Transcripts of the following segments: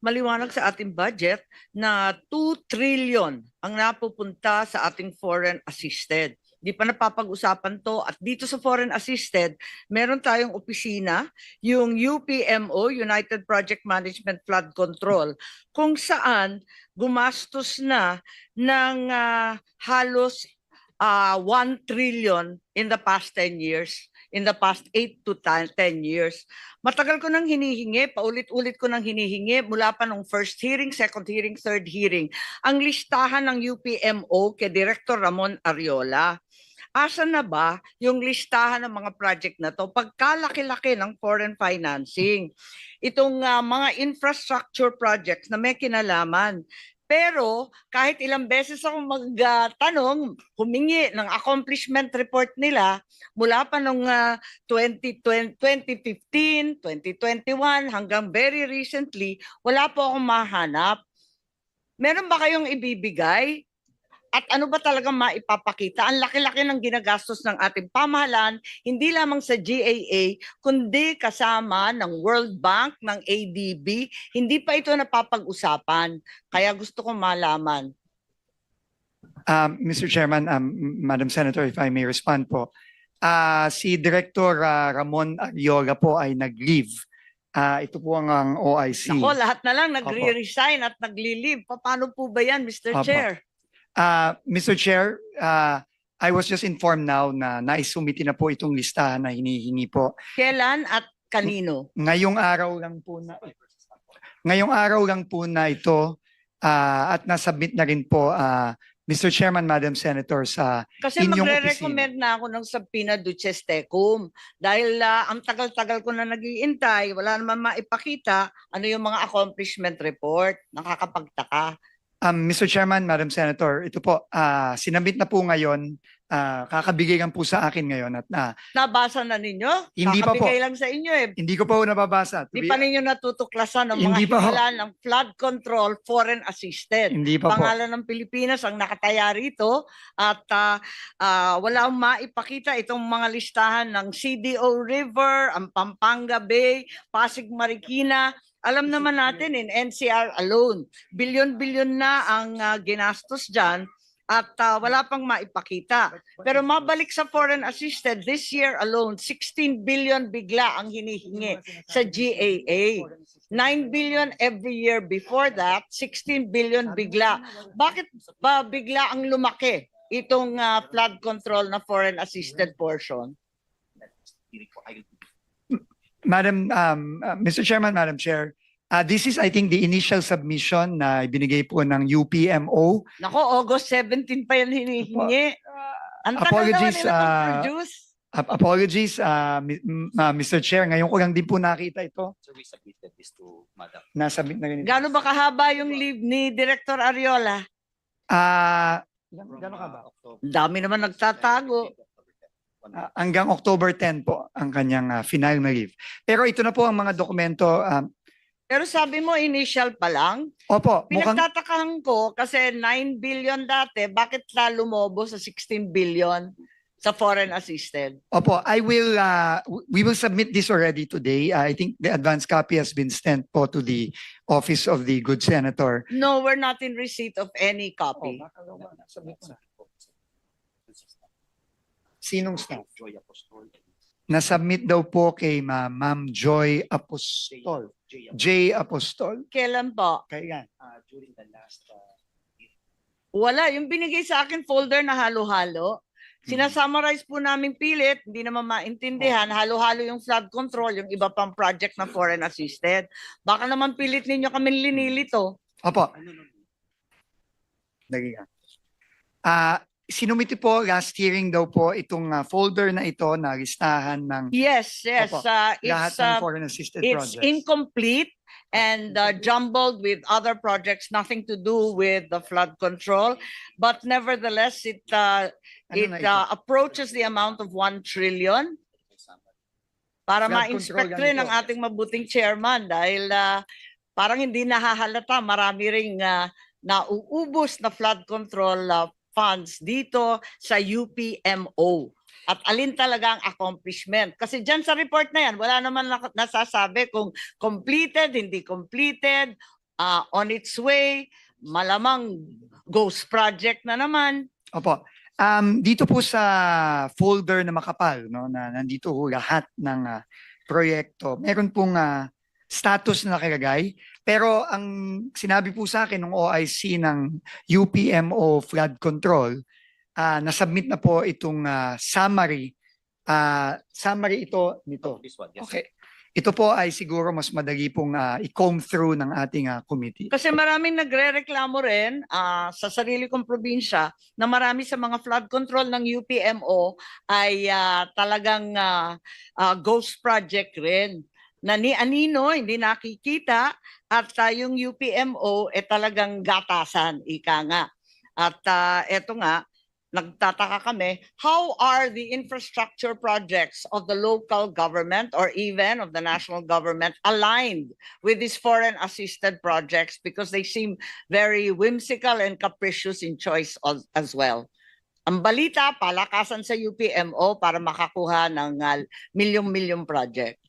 maliwanag sa ating budget na 2 trillion ang napupunta sa ating foreign assisted. Di pa napapag-usapan to at dito sa foreign assisted, meron tayong opisina, yung UPMO, United Project Management Flood Control, kung saan gumastos na ng ah, halos ah, 1 trillion in the past 10 years, in the past 8 to 10 10 years. Matagal ko nang hinihingi, paulit-ulit ko nang hinihingi mula pa nung first hearing, second hearing, third hearing, ang listahan ng UPMO kay Director Ramon Ariola. Asa na ba yung listahan ng mga project na to pagkalaki-laki ng foreign financing? Itong ah, mga infrastructure projects na may kinalaman. Pero kahit ilang beses ako magtanong, humingi ng accomplishment report nila mula pa ah, 2020, 2015, 2021 hanggang very recently, wala po akong mahanap. Meron ba kayong ibibigay? At ano ba talagang maipapakita? Ang laki-laki ng ginagastos ng ating pamahalaan, hindi lamang sa GAA, kundi kasama ng World Bank, ng ADB. Hindi pa ito napapag-usapan. Kaya gusto kong malaman. Um, Mr. Chairman, um, Madam Senator, if I may respond po. Ah, si Director ah, Ramon Ariola po ay nag-leave. Ah, ito po ang, ang OIC. Ako, lahat na lang nagre-resign at nagli-leave. Pa- Paano po ba yan, Mr. Opo. Chair? Ah, Mr. Chair, ah, I was just informed now na naisumiti na po itong listahan na hinihingi po. Kailan at kanino? Ngayong araw lang po na Ngayong araw lang po na ito ah, at nasubmit na rin po ah, Mr. Chairman, Madam Senator sa Kasi Inyong magre-recommend na ako ng Sabina Duces Tecum dahil ah, ang tagal-tagal ko na nag-iintay, wala naman maipakita ano yung mga accomplishment report. Nakakapagtaka. Um, Mr. Chairman, Madam Senator, ito po, ah, sinabit na po ngayon, ah, kakabigay lang po sa akin ngayon at ah, Nabasa na ninyo? Hindi pa po. Kakabigay lang sa inyo eh. hindi ko pa po nababasa. To Di be- pa ninyo natutuklasan ng mga Hindi pa ho. himala ng flood control foreign assisted. hindi pa po. Pangalan ng Pilipinas ang nakataya rito at ah, ah, wala akong maipakita itong mga listahan ng CDO River, ang Pampanga Bay, Pasig Marikina. Alam naman natin in NCR alone, bilyon-bilyon na ang ah, ginastos dyan at ah, wala pang maipakita. Pero mabalik sa foreign assisted, this year alone, 16 billion bigla ang hinihingi sa GAA. 9 billion every year before that, 16 billion bigla. Bakit ba bigla ang lumaki itong ah, flood control na foreign assisted portion? Madam, um, uh, Mr. Chairman, Madam Chair, uh, this is, I think, the initial submission na ibinigay po ng UPMO. Nako, August 17 pa yan hinihingi. Ang tagal naman Apologies, nila ah, mag-produce. Ap- apologies, uh, mi- m- uh, Mr. Chair, ngayon ko lang din po nakita ito. So we submitted this to Madam. Nasabit na rin. ito. Gaano ba kahaba yung leave ni Director Ariola? Ah, gano'n ka ba? Ang dami naman nagtatago. Ah, hanggang October 10 po ang kanyang ah, final na leave. Pero ito na po ang mga dokumento. um, Pero sabi mo initial pa lang. opo, mukhang Pinagtatakahan ko kasi 9 billion dati, bakit la lumobo sa 16 billion sa foreign assisted? Opo, I will, uh, we will submit this already today. I think the advance copy has been sent po to the office of the good senator. No, we're not in receipt of any copy. Sinong staff? Joy Apostol. Nasubmit daw po kay Ma- Ma'am Joy Apostol. J. Apostol. Kailan po? Kailan? Uh, during the last uh, Wala. Yung binigay sa akin folder na halo-halo. Sinasummarize po namin pilit, hindi naman maintindihan, halo-halo yung flood control, yung iba pang project na foreign assisted. Baka naman pilit ninyo kami linilito. Opo, ano no, Dali nga. Ah, sinumiti po last hearing daw po itong ah, folder na ito na listahan ng Yes, yes. Opo. uh, lahat it's, ng uh, foreign assisted it's projects. incomplete and uh, jumbled with other projects, nothing to do with the flood control. But nevertheless, it uh, Ano it ito? uh, approaches the amount of 1 trillion para Flood ma-inspect control rin yan ng ito. ating mabuting chairman dahil uh, parang hindi nahahalata marami ring uh, nauubos na flood control uh, funds dito sa UPMO. At alin talaga ang accomplishment? Kasi dyan sa report na yan, wala naman nasasabi kung completed, hindi completed, ah, on its way, malamang ghost project na naman. Opo. Um, dito po sa folder na makapal, no, na nandito ho lahat ng ah, proyekto, meron pong ah, status na nakalagay. Pero ang sinabi po sa akin ng OIC ng UPMO flood control, ah, nasubmit na po itong ah, summary. Ah, summary ito nito. This one, yes. Okay. Ito po ay siguro mas madali pong ah, i-comb through ng ating ah, committee. Kasi maraming nagre-reklamo rin ah, sa sarili kong probinsya na marami sa mga flood control ng UPMO ay ah, talagang ah, ah, ghost project rin. Na ni Anino hindi nakikita at ah, yung UPMO eh talagang gatasan, ika nga. At ah, eto nga, nagtataka kami, how are the infrastructure projects of the local government or even of the national government aligned with these foreign assisted projects because they seem very whimsical and capricious in choice as, well. Ang balita, palakasan sa UPMO para makakuha ng ah, milyong-milyong project.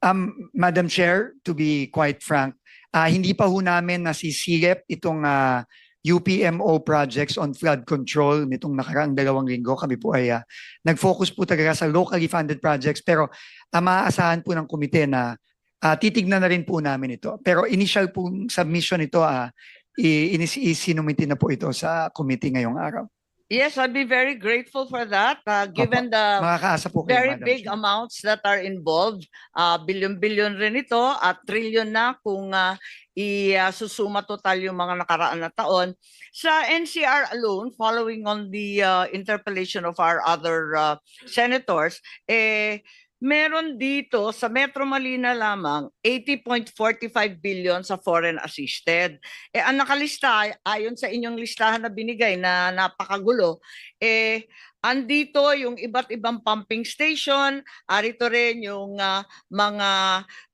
Um, Madam Chair, to be quite frank, ah, hindi pa ho namin nasisilip itong ah, UPMO projects on flood control nitong nakaraang dalawang linggo. Kami po ay ah, nag-focus po talaga sa locally funded projects pero uh, maaasahan po ng komite na ah, titignan na rin po namin ito. Pero initial pong submission ito, uh, isinumiti na po ito sa committee ngayong araw. Yes, I'd be very grateful for that, uh, given the Makakaasa po kayo, very Madam big Chair. amounts that are involved. Uh, bilyon-bilyon rin ito at trillion na kung uh, i-susuma total yung mga nakaraan na taon. Sa NCR alone, following on the uh, interpellation of our other uh, senators, eh, meron dito sa Metro Manila lamang 80.45 billion sa foreign assisted. Eh, ang nakalista, ayon sa inyong listahan na binigay na napakagulo, eh, andito yung iba't ibang pumping station, arito rin yung ah, mga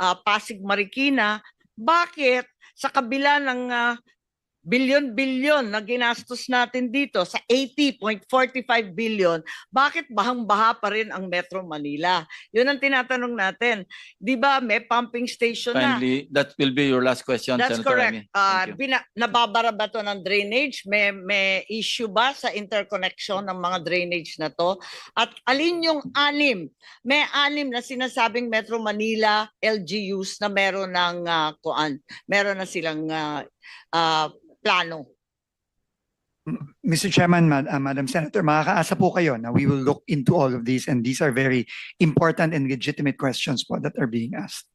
ah, Pasig Marikina. Bakit sa kabila ng ah, bilyon-bilyon na ginastos natin dito sa 80.45 billion, bakit bahang-baha pa rin ang Metro Manila? Yun ang tinatanong natin. 'Di ba may pumping station na? Kindly, that will be your last question, That's Senator correct. Amy. Ah, Thank you. bina- nababara ba to ng drainage? May, may issue ba sa interconnection ng mga drainage na to? At alin yung anim? May anim na sinasabing Metro Manila LGUs na meron ng ah, kuan, meron na silang ah, ah, plano. Mr. Chairman, Mad- uh, Madam Senator, makakaasa po kayo na we will look into all of these and these are very important and legitimate questions po that are being asked.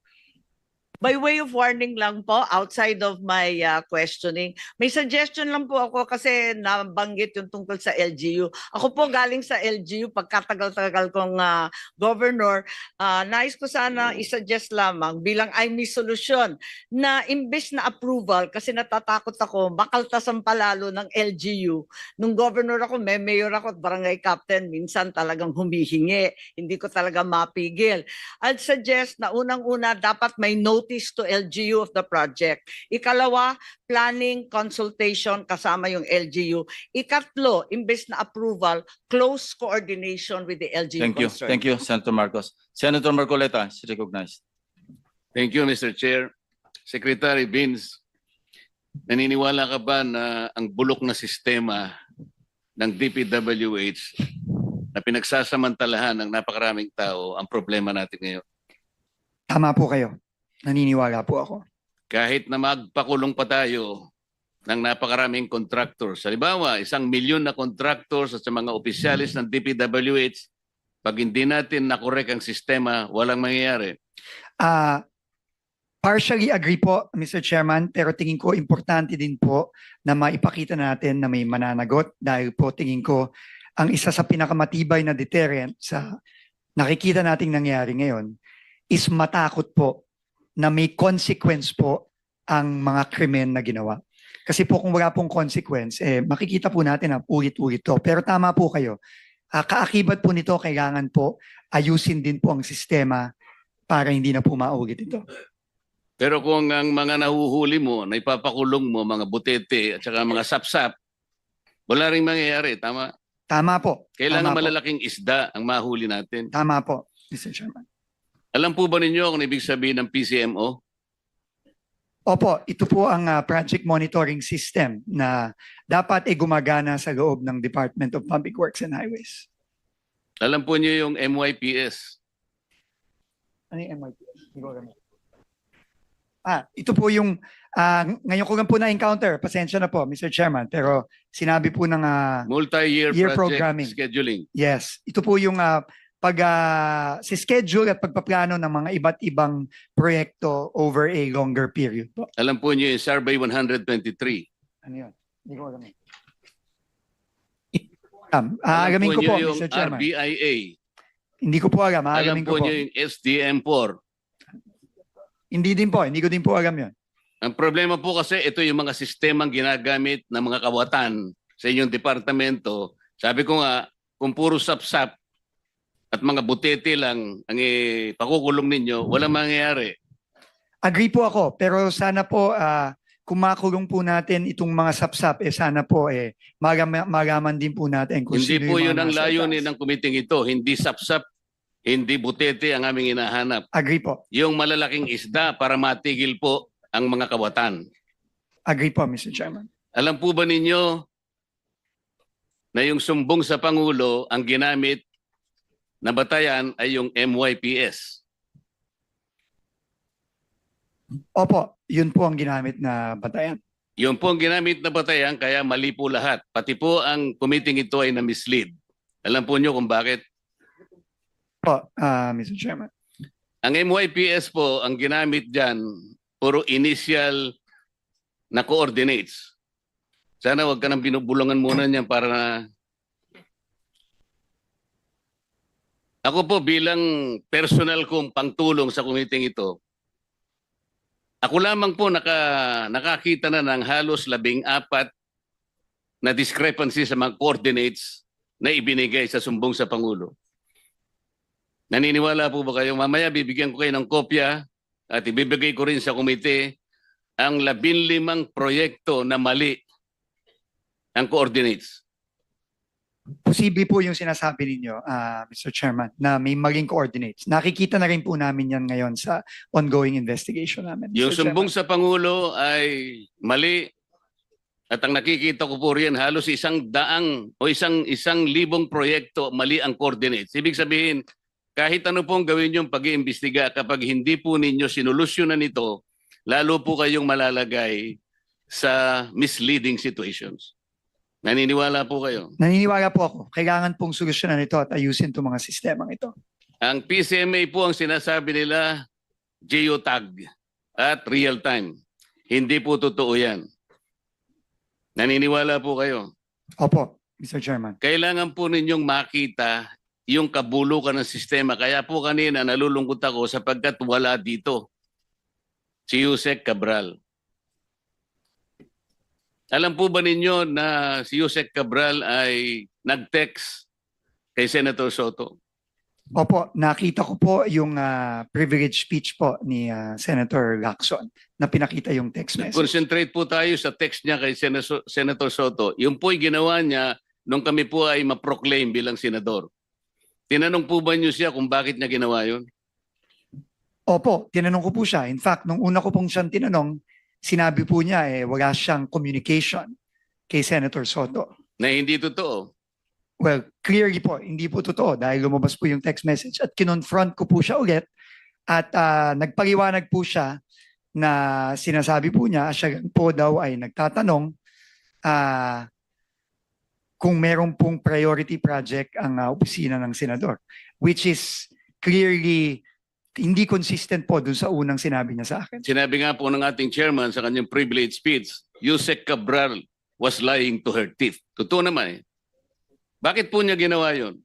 By way of warning lang po, outside of my ah, questioning, may suggestion lang po ako kasi nabanggit yung tungkol sa LGU. Ako po galing sa LGU, pagkatagal-tagal kong ah, governor, ah, nais ko sana isuggest lamang bilang ay may solusyon na imbes na approval kasi natatakot ako, makaltasan palalo ng LGU. Nung governor ako, may mayor ako at barangay captain, minsan talagang humihingi. Hindi ko talaga mapigil. I'd suggest na unang-una dapat may notice to LGU of the project. Ikalawa, planning consultation kasama yung LGU. Ikatlo, imbes na approval, close coordination with the LGU Thank you, concerned. thank you, Senator Marcos. Senator Marcoleta is recognized. Thank you, Mr. Chair. Secretary Vince, naniniwala ka ba na ang bulok na sistema ng DPWH na pinagsasamantalahan ng napakaraming tao ang problema natin ngayon? Tama po kayo. Naniniwala po ako. Kahit na magpakulong pa tayo ng napakaraming contractors. Halimbawa, isang milyon na contractors at sa mga opisyalis ng DPWH, pag hindi natin nakorek ang sistema, walang mangyayari. Ah, partially agree po, Mr. Chairman, pero tingin ko importante din po na maipakita natin na may mananagot dahil po tingin ko ang isa sa pinakamatibay na deterrent sa nakikita nating nangyari ngayon is matakot po na may consequence po ang mga krimen na ginawa. Kasi po kung wala pong consequence, eh, makikita po natin na ulit-ulit to. Pero tama po kayo. Ah, kaakibat po nito, kailangan po ayusin din po ang sistema para hindi na po maulit ito. Pero kung ang mga nahuhuli mo, na ipapakulong mo, mga butete at saka mga sapsap, wala rin mangyayari. Tama? Tama po. Kailangan Tama po. malalaking isda ang mahuli natin. Tama po, Mr. Chairman. Alam po ba ninyo kung ibig sabihin ng PCMO? Opo, ito po ang ah, project monitoring system na dapat ay gumagana sa loob ng Department of Public Works and Highways. Alam po niyo yung MYPS. Ano yung MYPS? Hindi ko alam. Ah, ito po yung, ah, ngayon ko lang po na-encounter, pasensya na po, Mr. Chairman, pero sinabi po ng, ah, Multi-year Year project programming. scheduling. yes, ito po yung ah, pag ah, si schedule at pagpaplano ng mga iba't ibang proyekto over a longer period po. Alam po niyo yung Survey 123. Ano yun? Hindi ko alam. Um, Alam ko po, yung Mr. Chairman. RBIA. Hindi ko po alam, Alam po po. niyo yung SDM4. Hindi din po, hindi ko din po alam yun. Ang problema po kasi ito yung mga sistemang ginagamit ng mga kawatan sa inyong departamento. Sabi ko nga, kung puro sap-sap at mga butete lang ang eh, pakukulong ninyo, walang mangyayari. Agree po ako, pero sana po ah, kung makulong po natin itong mga sapsap, eh sana po eh magam- magaman din po natin kung Hindi sino po yung yun mga ang nasa layunin itaas. ng kumiting ito. Hindi sap-sap, hindi butete ang aming hinahanap. Agree po. Yung malalaking isda para matigil po ang mga kawatan. Agree po, Mr. Chairman. Alam po ba ninyo na yung sumbong sa Pangulo ang ginamit na batayan ay yung MYPS? Opo, yun po ang ginamit na batayan. Yun po ang ginamit na batayan kaya mali po lahat. Pati po ang committing ito ay na-mislead. Alam po nyo kung bakit? Po, ah, Mr. Chairman. Ang MYPS po, ang ginamit dyan, puro initial na coordinates. Sana wag ka nang binubulungan muna niyan para na... Ako po bilang personal kong pangtulong sa kumiting ito, ako lamang po naka, nakakita na ng halos labing apat na discrepancy sa mga coordinates na ibinigay sa sumbong sa Pangulo. Naniniwala po ba kayo? Mamaya bibigyan ko kayo ng kopya at ibibigay ko rin sa komite ang labinlimang proyekto na mali ang coordinates. Posible po yung sinasabi ninyo, ah, Mr. Chairman, na may maling coordinates. Nakikita na rin po namin yan ngayon sa ongoing investigation namin. Mr. Yung Chairman. sumbong sa Pangulo ay mali at ang nakikita ko po riyan halos isang daang o isang isang libong proyekto mali ang coordinates. Ibig sabihin, kahit ano pong gawin yung pag-iimbestiga kapag hindi po ninyo sinolusyonan ito, lalo po kayong malalagay sa misleading situations. Naniniwala po kayo? Naniniwala po ako, kailangan pong solusyonan ito at ayusin itong mga sistemang ito. Ang PCMA po ang sinasabi nila geotag at real time. Hindi po totoo yan. Naniniwala po kayo. Opo, Mr. Chairman. Kailangan po ninyong makita yung kabulukan ng sistema. Kaya po kanina nalulungkot ako sapagkat wala dito si Yusek Cabral. Alam po ba ninyo na si Yusek Cabral ay nag-text kay Senator Soto? Opo, nakita ko po yung ah, privilege speech po ni ah, Senator Lacson na pinakita yung text message. Concentrate po tayo sa text niya kay Senator, Senator Soto. Yung po'y ginawa niya nung kami po ay ma-proclaim bilang senador. Tinanong po ba niyo siya kung bakit niya ginawa yun? Opo, tinanong ko po siya. In fact, nung una ko pong siyang tinanong, sinabi po niya eh wala siyang communication kay Senator Soto. Na hindi totoo. Well, clearly po, hindi po totoo dahil lumabas po yung text message at kinonfront ko po siya ulit at ah, nagpaliwanag po siya na sinasabi po niya, siya po daw ay nagtatanong ah, kung meron pong priority project ang ah, opisina ng senador, which is clearly hindi consistent po dun sa unang sinabi niya sa akin. Sinabi nga po ng ating chairman sa kanyang privilege speech, Yusek Cabral was lying to her teeth. Totoo naman eh. Bakit po niya ginawa yun?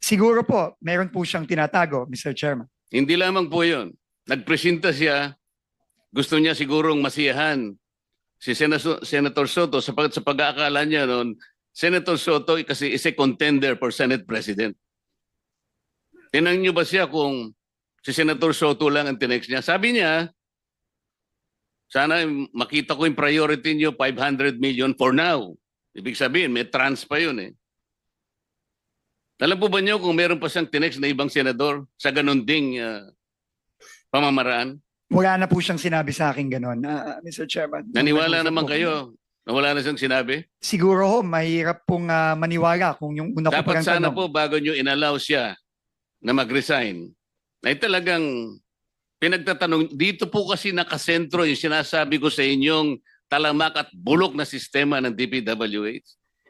Siguro po, meron po siyang tinatago, Mr. Chairman. Hindi lamang po yun. Nagpresenta siya, gusto niya sigurong masiyahan si Senator, Senator Soto sapagkat sa pag-aakala niya noon, Senator Soto kasi is a contender for Senate President. Tinanong niyo ba siya kung si Senator Soto lang ang tinext niya? Sabi niya, sana makita ko yung priority niyo 500 million for now. Ibig sabihin, may trans pa yun eh. Alam po ba niyo kung meron pa siyang tinext na ibang senador sa ganun ding ah, pamamaraan? Wala na po siyang sinabi sa akin ganun, ah, Mr. Chairman. Naniwala naman po kayo na wala na siyang sinabi? Siguro ho, mahirap pong ah, maniwala kung yung una ko Dapat parang sana tanong. po bago nyo inallow siya na mag-resign, ay talagang pinagtatanong, dito po kasi nakasentro yung sinasabi ko sa inyong talamak at bulok na sistema ng DPWH.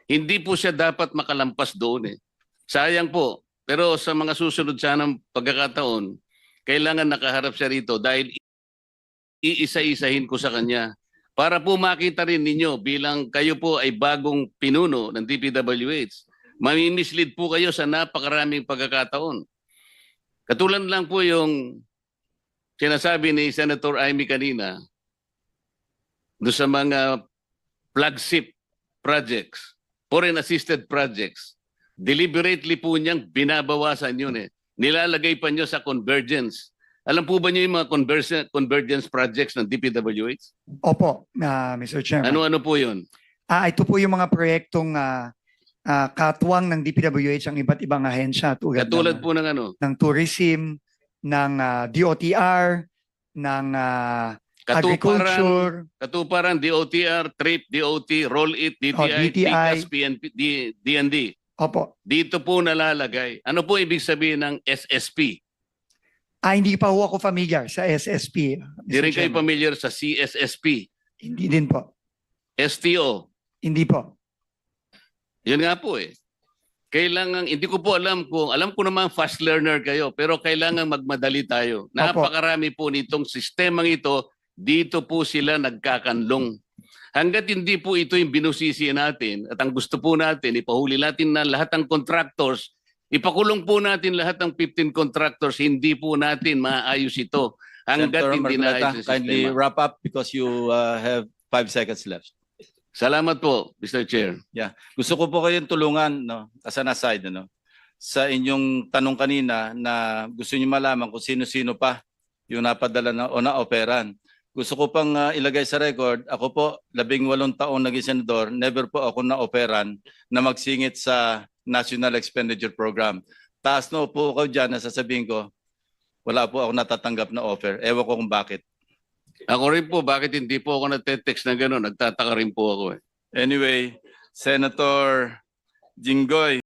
Hindi po siya dapat makalampas doon eh. Sayang po. Pero sa mga susunod sanang pagkakataon, kailangan nakaharap siya rito dahil iisa-isahin ko sa kanya para po makita rin ninyo bilang kayo po ay bagong pinuno ng DPWH. Mamimislead po kayo sa napakaraming pagkakataon. Katulad lang po yung sinasabi ni Senator Amy kanina do sa mga flagship projects, foreign assisted projects, deliberately po niyang binabawasan yun eh. Nilalagay pa niyo sa convergence. Alam po ba niyo yung mga convergence, convergence projects ng DPWH? Opo, ah, Mr. Chairman. Ano-ano po yun? Ah, ito po yung mga proyektong ah, ah, katuwang ng DPWH ang iba't ibang ahensya tulad, Katulad ng, po ng ano? ng tourism, ng ah, DOTR, ng ah, Katuparan, agriculture, Katuparan, DOTR, TRIP, DOT, Roll It, DTI, Oh, DTI. TICAS, PNP, D- DND. opo. Dito po nalalagay. Ano po ibig sabihin ng SSP? Ah, hindi pa ho ako familiar sa SSP. Mr. Di rin kayo Chairman. familiar sa CSSP, Hindi din po. STO. Hindi po. Yun nga po eh. Kailangan, hindi ko po alam kung, alam ko naman fast learner kayo, pero kailangan magmadali tayo. Napakarami po nitong sistemang ito, dito po sila nagkakanlong. Hanggat hindi po ito yung binusisi natin at ang gusto po natin, ipahuli natin na lahat ng contractors, ipakulong po natin lahat ng 15 contractors, hindi po natin maayos ito. Hanggat Senator hindi Marcoleta, naayos yung kindly sistema. wrap up because you uh, have five seconds left. Salamat po, Mr. Chair. Gusto ko po kayong tulungan, no, as an aside, no, sa inyong tanong kanina na gusto niyo malaman kung sino-sino pa yung napadala na, o na-operan. Gusto ko pang uh, ilagay sa record, ako po, labing walong taon naging senador, never po ako na-operan na magsingit sa National Expenditure Program. Taas na po ako dyan na sasabihin ko, wala po ako natatanggap na offer. Ewan ko kung bakit. Ako rin po, bakit hindi po ako nagte-text na gano'n? Nagtataka rin po ako eh. Anyway, Senator Jinggoy,